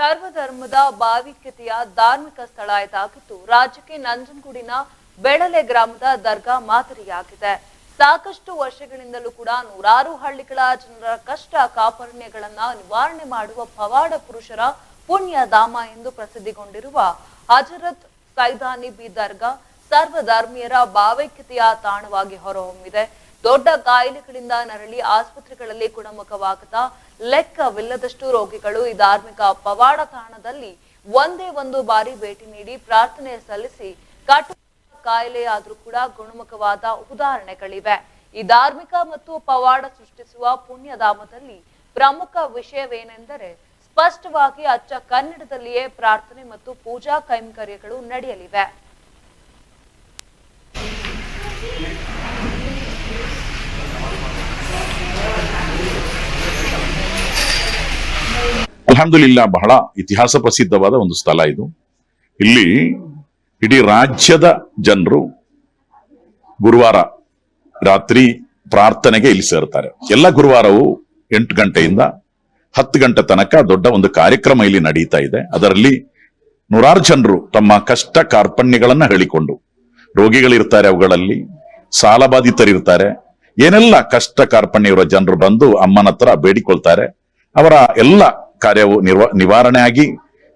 ಸರ್ವಧರ್ಮದ ಭಾವಿಕತೆಯ ಧಾರ್ಮಿಕ ಸ್ಥಳ ಇದಾಗಿದ್ದು ರಾಜ್ಯಕ್ಕೆ ನಂಜನಗೂಡಿನ ಬೆಳಲೆ ಗ್ರಾಮದ ದರ್ಗಾ ಮಾದರಿಯಾಗಿದೆ. ಸಾಕಷ್ಟು ವರ್ಷಗಳಿಂದಲೂ ಕೂಡ ನೂರಾರು ಹಳ್ಳಿಗಳ ಜನರ ಕಷ್ಟ ಕಾಪರ್ಣ್ಯಗಳನ್ನ ನಿವಾರಣೆ ಮಾಡುವ ಪವಾಡ ಪುರುಷರ ಪುಣ್ಯಧಾಮ ಎಂದು ಪ್ರಸಿದ್ಧಿಗೊಂಡಿರುವ ಹಜರತ್ ಸೈದಾನಿ ಬಿ ದರ್ಗಾ ಸರ್ವಧರ್ಮೀಯರ ಭಾವೈಕ್ಯತೆಯ ತಾಣವಾಗಿ ಹೊರಹೊಮ್ಮಿದೆ. ದೊಡ್ಡ ಕಾಯಿಲೆಗಳಿಂದ ನರಳಿ ಆಸ್ಪತ್ರೆಗಳಲ್ಲಿ ಗುಣಮುಖವಾಗದ ಲೆಕ್ಕವಿಲ್ಲದಷ್ಟು ರೋಗಿಗಳು ಈ ಧಾರ್ಮಿಕ ಪವಾಡ ತಾಣದಲ್ಲಿ ಒಂದೇ ಒಂದು ಬಾರಿ ಭೇಟಿ ನೀಡಿ ಪ್ರಾರ್ಥನೆ ಸಲ್ಲಿಸಿ ಕಟು ಕಾಯಿಲೆಯಾದ್ರೂ ಕೂಡ ಗುಣಮುಖವಾದ ಉದಾಹರಣೆಗಳಿವೆ. ಈ ಧಾರ್ಮಿಕ ಮತ್ತು ಪವಾಡ ಸೃಷ್ಟಿಸುವ ಪುಣ್ಯಧಾಮದಲ್ಲಿ ಪ್ರಮುಖ ವಿಷಯವೇನೆಂದರೆ ಸ್ಪಷ್ಟವಾಗಿ ಅಚ್ಚ ಕನ್ನಡದಲ್ಲಿಯೇ ಪ್ರಾರ್ಥನೆ ಮತ್ತು ಪೂಜಾ ಕೈಂಕರ್ಯಗಳು ನಡೆಯಲಿವೆ. ಅಲ್ಹಮ್ದುಲಿಲ್ಲಾ ಬಹಳ ಇತಿಹಾಸ ಪ್ರಸಿದ್ಧವಾದ ಒಂದು ಸ್ಥಳ ಇದು. ಇಲ್ಲಿ ಇಡೀ ರಾಜ್ಯದ ಜನರು ಗುರುವಾರ ರಾತ್ರಿ ಪ್ರಾರ್ಥನೆಗೆ ಇಲ್ಲಿ ಸೇರ್ತಾರೆ. ಎಲ್ಲ ಗುರುವಾರವೂ ಎಂಟು ಗಂಟೆಯಿಂದ ಹತ್ತು ಗಂಟೆ ತನಕ ದೊಡ್ಡ ಒಂದು ಕಾರ್ಯಕ್ರಮ ಇಲ್ಲಿ ನಡೀತಾ ಇದೆ. ಅದರಲ್ಲಿ ನೂರಾರು ಜನರು ತಮ್ಮ ಕಷ್ಟ ಕಾರ್ಪಣ್ಯಗಳನ್ನ ಹೇಳಿಕೊಂಡು ರೋಗಿಗಳಿರ್ತಾರೆ ಅವುಗಳಲ್ಲಿ ಸಾಲಬಾಧಿತರಿರ್ತಾರೆ ಏನೆಲ್ಲ ಕಷ್ಟ ಕಾರ್ಪಣ್ಯ ಇರುವ ಜನರು ಬಂದು ಅಮ್ಮನ ಹತ್ರ ಬೇಡಿಕೊಳ್ತಾರೆ, ಅವರ ಎಲ್ಲ ಕಾರ್ಯವು ನಿರ್ವ ನಿವಾರಣೆ ಆಗಿ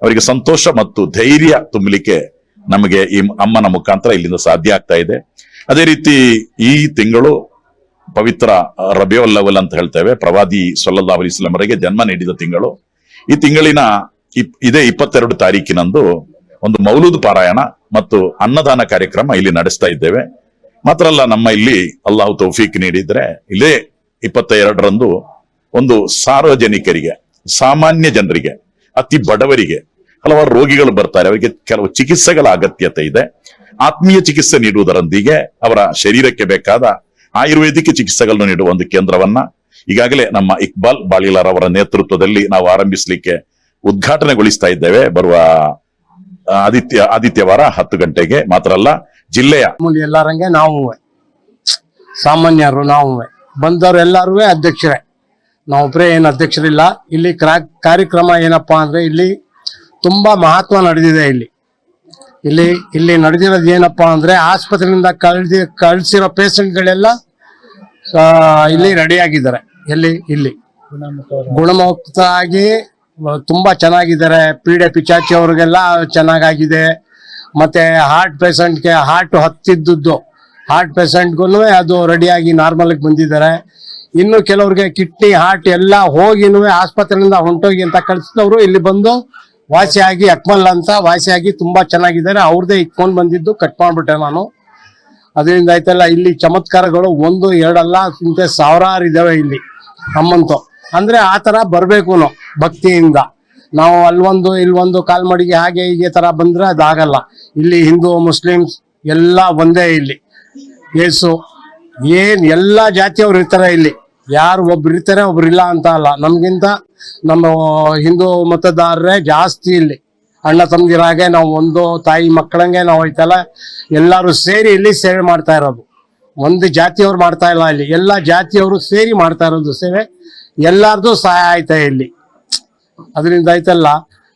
ಅವರಿಗೆ ಸಂತೋಷ ಮತ್ತು ಧೈರ್ಯ ತುಂಬಲಿಕ್ಕೆ ನಮಗೆ ಈ ಅಮ್ಮನ ಮುಖಾಂತರ ಇಲ್ಲಿಂದ ಸಾಧ್ಯ ಆಗ್ತಾ ಇದೆ. ಅದೇ ರೀತಿ ಈ ತಿಂಗಳು ಪವಿತ್ರ ರಬಿಯುಲ್ ಅಂತ ಹೇಳ್ತೇವೆ. ಪ್ರವಾದಿ ಸೊಲ್ಲಾ ಅಲಿಸ್ಲಾಮರಿಗೆ ಜನ್ಮ ನೀಡಿದ ತಿಂಗಳು. ಈ ತಿಂಗಳಿನ ಇದೇ ಇಪ್ಪತ್ತೆರಡು ತಾರೀಕಿನಂದು ಒಂದು ಮೌಲೂದ್ ಪಾರಾಯಣ ಮತ್ತು ಅನ್ನದಾನ ಕಾರ್ಯಕ್ರಮ ಇಲ್ಲಿ ನಡೆಸ್ತಾ ಇದ್ದೇವೆ. ಮಾತ್ರ ಅಲ್ಲ, ನಮ್ಮ ಇಲ್ಲಿ ಅಲ್ಲಾಹು ತೌಫೀಕ್ ನೀಡಿದ್ರೆ ಇಲ್ಲೇ ಇಪ್ಪತ್ತ ಎರಡರಂದು ಒಂದು ಸಾರ್ವಜನಿಕರಿಗೆ ಸಾಮಾನ್ಯ ಜನರಿಗೆ, ಅತಿ ಬಡವರಿಗೆ ಹಲವಾರು ರೋಗಿಗಳು ಬರ್ತಾರೆ. ಅವರಿಗೆ ಕೆಲವು ಚಿಕಿತ್ಸೆಗಳ ಅಗತ್ಯತೆ ಇದೆ. ಆತ್ಮೀಯ ಚಿಕಿತ್ಸೆ ನೀಡುವುದರೊಂದಿಗೆ ಅವರ ಶರೀರಕ್ಕೆ ಬೇಕಾದ ಆಯುರ್ವೇದಿಕ ಚಿಕಿತ್ಸೆಗಳನ್ನು ನೀಡುವ ಒಂದು ಕೇಂದ್ರವನ್ನ ಈಗಾಗಲೇ ನಮ್ಮ ಇಕ್ಬಾಲ್ ಬಾಳಿಲಾರ್ ಅವರ ನೇತೃತ್ವದಲ್ಲಿ ನಾವು ಆರಂಭಿಸಲಿಕ್ಕೆ ಉದ್ಘಾಟನೆಗೊಳಿಸ್ತಾ ಇದ್ದೇವೆ. ಬರುವ ಆದಿತ್ಯ, ಆದಿತ್ಯವಾರ ಹತ್ತು ಗಂಟೆಗೆ ಮಾತ್ರ ಅಲ್ಲ, ಜಿಲ್ಲೆಯ ಎಲ್ಲರಂಗೆ ನಾವು ಸಾಮಾನ್ಯರು ನಾವು ಬಂದವರು ಎಲ್ಲರೂ ಅಧ್ಯಕ್ಷರೇ. ನಾವೊಬ್ಬರೇ ಏನು ಅಧ್ಯಕ್ಷರಿಲ್ಲ. ಇಲ್ಲಿ ಕ್ರಾ- ಕಾರ್ಯಕ್ರಮ ಏನಪ್ಪಾ ಅಂದ್ರೆ ಇಲ್ಲಿ ತುಂಬಾ ಮಹತ್ವ ನಡೆದಿದೆ ಇಲ್ಲಿ. ಇಲ್ಲಿ ಇಲ್ಲಿ ನಡೆದಿರೋದು ಏನಪ್ಪಾ ಅಂದ್ರೆ ಆಸ್ಪತ್ರೆಯಿಂದ ಕಳ್ದಿ, ಕಳಿಸಿರೋ ಪೇಷಂಟ್ಗಳೆಲ್ಲ ಇಲ್ಲಿ ರೆಡಿ ಆಗಿದ್ದಾರೆ ಎಲ್ಲಿ? ಇಲ್ಲಿ. ಗುಣಮುಕ್ತ ಆಗಿ, ತುಂಬ ತುಂಬಾ ಚೆನ್ನಾಗಿದ್ದಾರೆ ಪೀಡೆ ಪಿಚಾಚಿ ಅವ್ರಿಗೆಲ್ಲ ಚೆನ್ನಾಗಾಗಿದೆ. ಮತ್ತೆ ಹಾರ್ಟ್ ಪೇಷಂಟ್ಗೆ ಹಾರ್ಟ್ ಹತ್ತಿದ್ದದ್ದು. ಹಾರ್ಟ್ ಪೇಷಂಟ್ಗೂ ಅದು ರೆಡಿಯಾಗಿ ನಾರ್ಮಲ್ಗೆ ಬಂದಿದ್ದಾರೆ. ಇನ್ನು ಕೆಲವ್ರಿಗೆ ಕಿಡ್ನಿ ಹಾರ್ಟ್ ಎಲ್ಲ ಹೋಗಿನೂ ಆಸ್ಪತ್ರೆಯಿಂದ ಹೊಂಟೋಗಿ ಅಂತ ಕಳಿಸಿದವರು ಇಲ್ಲಿ ಬಂದು ವಾಸಿಯಾಗಿ ಅಕ್ಮಲ್ ಅಂತ ವಾಸಿಯಾಗಿ ತುಂಬಾ ಚೆನ್ನಾಗಿದ್ದಾರೆ. ಅವ್ರದೇ ಇಟ್ಕೊಂಡು ಬಂದಿದ್ದು ಕಟ್ ಮಾಡ್ಬಿಟ್ಟೆ ನಾನು. ಅದರಿಂದ ಆಯ್ತಲ್ಲ, ಇಲ್ಲಿ ಚಮತ್ಕಾರಗಳು ಒಂದು, ಎರಡಲ್ಲ ಇಂತೆ ಸಾವಿರಾರು ಇದಾವೆ ಇಲ್ಲಿ ನಮ್ಮಂತೂ ಅಂದ್ರೆ ಆ ತರ ಬರ್ಬೇಕು ಭಕ್ತಿಯಿಂದ. ನಾವು ಅಲ್ಲೊಂದು ಇಲ್ಲೊಂದು ಕಾಲ್ಮಡಿಗೆ ಹಾಗೆ ಹೀಗೆ ತರ ಬಂದ್ರೆ ಅದಾಗಲ್ಲ. ಇಲ್ಲಿ ಹಿಂದೂ, ಮುಸ್ಲಿಮ್ಸ್ ಎಲ್ಲ ಒಂದೇ ಇಲ್ಲಿ. ಯೇಸು ಏನ್ ಎಲ್ಲಾ ಜಾತಿಯವರು ಇರ್ತಾರೆ ಇಲ್ಲಿ. ಯಾರು ಒಬ್ರು ಇರ್ತಾರೆ, ಒಬ್ರು ಇಲ್ಲ ಅಂತ ಅಲ್ಲ. ನಮ್ಗಿಂತ ನಮ್ಮ ಹಿಂದೂ ಮತದಾರರೇ ಜಾಸ್ತಿ ಇಲ್ಲಿ. ಅಣ್ಣ ತಮ್ಮದಿರಾಗೆ ನಾವು ಒಂದು ತಾಯಿ ಮಕ್ಕಳಂಗೆ ನಾವು ಐತಲ್ಲ, ಎಲ್ಲರೂ ಸೇರಿ ಇಲ್ಲಿ ಸೇವೆ ಮಾಡ್ತಾ ಇರೋದು. ಒಂದು ಜಾತಿಯವ್ರು ಮಾಡ್ತಾ ಇಲ್ಲ ಇಲ್ಲಿ. ಎಲ್ಲ ಜಾತಿಯವರು ಸೇರಿ ಮಾಡ್ತಾ ಇರೋದು ಸೇವೆ. ಎಲ್ಲಾರ್ದು ಸಹಾಯ ಆಯ್ತಾ ಇಲ್ಲಿ. ಅದರಿಂದ ಆಯ್ತಲ್ಲ,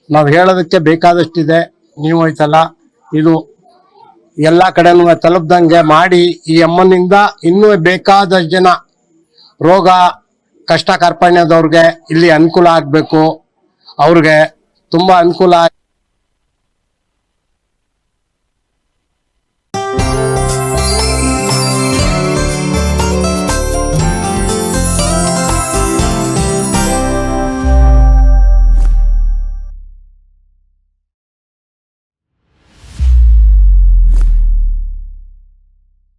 ನಾವು ಹೇಳೋದಕ್ಕೆ ಬೇಕಾದಷ್ಟಿದೆ. ನೀವು ಐತಲ್ಲ ಇದು ಎಲ್ಲಾ ಕಡೆನೂ ತಲುಪ್ದಂಗೆ ಮಾಡಿ, ಈ ಅಮ್ಮನಿಂದ ಇನ್ನೂ ಬೇಕಾದಷ್ಟು ಜನ ರೋಗ ಕಷ್ಟ ಕಾರ್ಪಣ್ಯದವ್ರಿಗೆ ಇಲ್ಲಿ ಅನುಕೂಲ ಆಗಬೇಕು. ಅವ್ರಿಗೆ ತುಂಬಾ ಅನುಕೂಲ